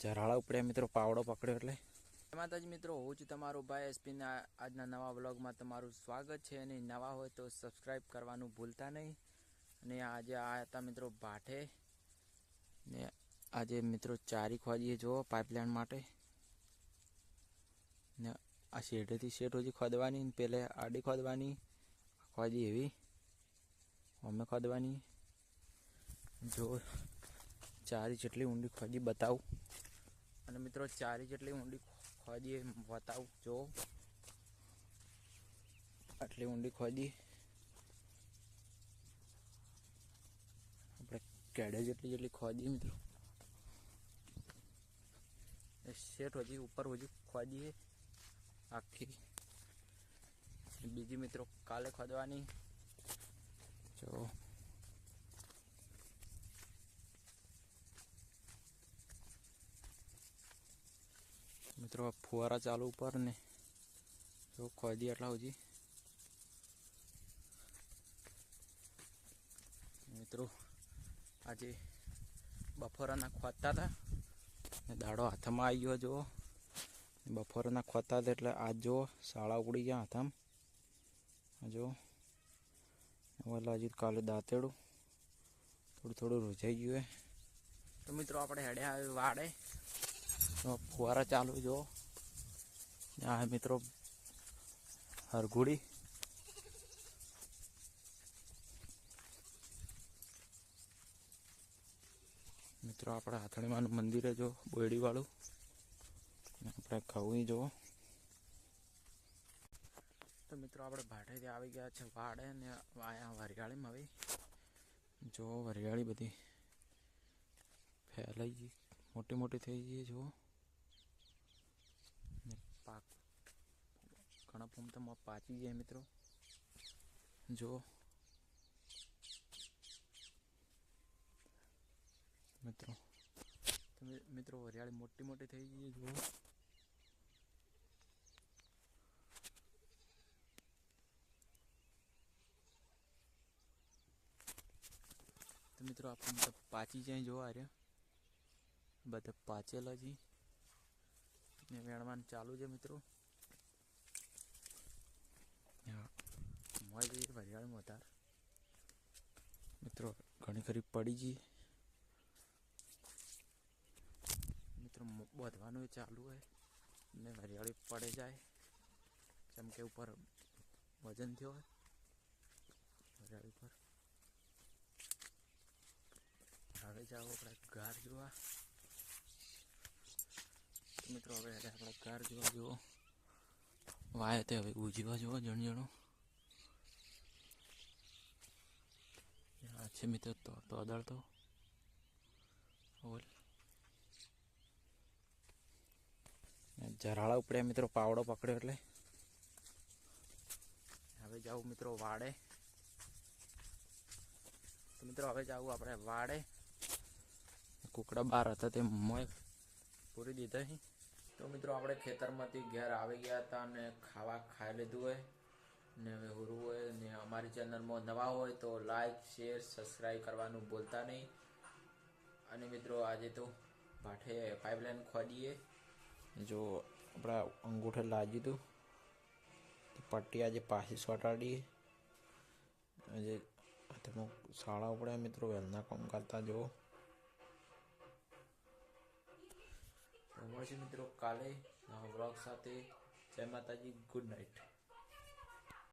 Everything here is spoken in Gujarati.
જરાળા ઉપડ્યા મિત્રો, પાવડો પકડ્યો એટલે. માતાજી મિત્રો, હું છું તમારો ભાઈ એસપીના આજના નવા વ્લોગમાં તમારું સ્વાગત છે. અને નવા હોય તો સબસ્ક્રાઈબ કરવાનું ભૂલતા નહીં. અને આજે આ હતા મિત્રો ભાઠે. ને આજે મિત્રો ચારી ખોદીએ જુઓ પાઇપલાઇન માટે. ને આ શેઢેથી શેઠ હજી ખોદવાની પેલે આડી ખોદવાની ખોદી એવી. અમે ખોદવાની. જો ચારી જેટલી ઊંડી ખોદી બતાવું. અને મિત્રો, ચારી જેટલી ઊંડી ખોદી બતાવું. જો. આટલી ઊંડી ખોદી. આપણે કેડે જેટલી જેટલી ખોદી મિત્રો. શેઠ હજી ઉપર હજી ખોદીએ. આખી. બીજી મિત્રો, કાલે ખોદવાની જો મિત્રો ફુવારા ચાલુ ઉપર ને જો ખોદી એટલા હજી મિત્રો, આજે બફોરાના ખોદતા હતા ને દાડો હાથમાં આવી ગયો જુઓ. બફોરાના ખોદતા હતા એટલે આજ જુઓ શાળા ઉગડી ગયા હાથમાં. જો ઓલા હજી કાલે દાંતેડું. થોડું થોડું રૂઝાઈ ગયું તો મિત્રો, આપણે હેડે વાડે. ફુવારા ચાલુ જો. આ મિત્રો હરઘોડી. મિત્રો, આપણે હાથણીમાનું મંદિરે જો, બોયડીવાળું. આપણે ખવું જો તો મિત્રો, આપણે ભાટેથી આવી ગયા છે, વાડે ને અહીંયા વરિયાળીમાં આવી. જો, વરિયાળી બધી ફેલાઈ ગઈ, મોટી મોટી થઈ ગઈ જુઓ ને પાક ઘણા ફોમ તો મોં પાચી જાય મિત્રો જો મિત્રો તમે મિત્રો વરિયાળી મોટી મોટી થઈ ગઈ છે જુઓ તો મિત્રો આપણે મતલબ પાચી જાય જોવા રહ્યા બધા પાચેલા છે ને વેણવાનું ચાલુ છે મિત્રો મોય જઈએ મિત્રો, ઘણી ખરી પડી ગઈ. મિત્રો બધવાનું ચાલુ હોય ને હરિયાળી પડે જાય. જેમ કે ઉપર વજન થયો હોય. હરિયાળી પર. હવે જાઓ આપણે ઘર જોવા. મિત્રો, હવે આપણે ઘર જોવા જુઓ. વાય તે હવે ઉજવા જુઓ, જણ જણો. આ છે મિત્રો તો તો અદાડતો ઓલ જરાળા ઉપડ્યા મિત્રો, પાવડો પકડ્યો એટલે. હવે જાઉં મિત્રો વાડે. તો મિત્રો હવે જાવું આપણે વાડે. કુકડા બાર હતા તે મોય પૂરી દીધા તો મિત્રો આપણે ખેતરમાંથી ઘેર આવી ગયા હતા અને ખાવા ખાઈ લીધું હોય. ને હવે હુરું હોય ને અમારી ચેનલમાં નવા હોય તો લાઈક શેર સબસ્ક્રાઈબ કરવાનું ભૂલતા નહીં. અને મિત્રો આજે તો ભાઠે પાઇપલાઇન ખોદીએ. જો આપણા અંગૂઠે લાગ્યું હતું પટ્ટી આજે પાછી સોટાડીએ. આજે હાથમાં શાળા ઉપડે મિત્રો, વહેલના કામ કરતા જુઓ. મળશે મિત્રો કાલે નવા બ્લોગ સાથે. જય માતાજી ગુડ નાઇટ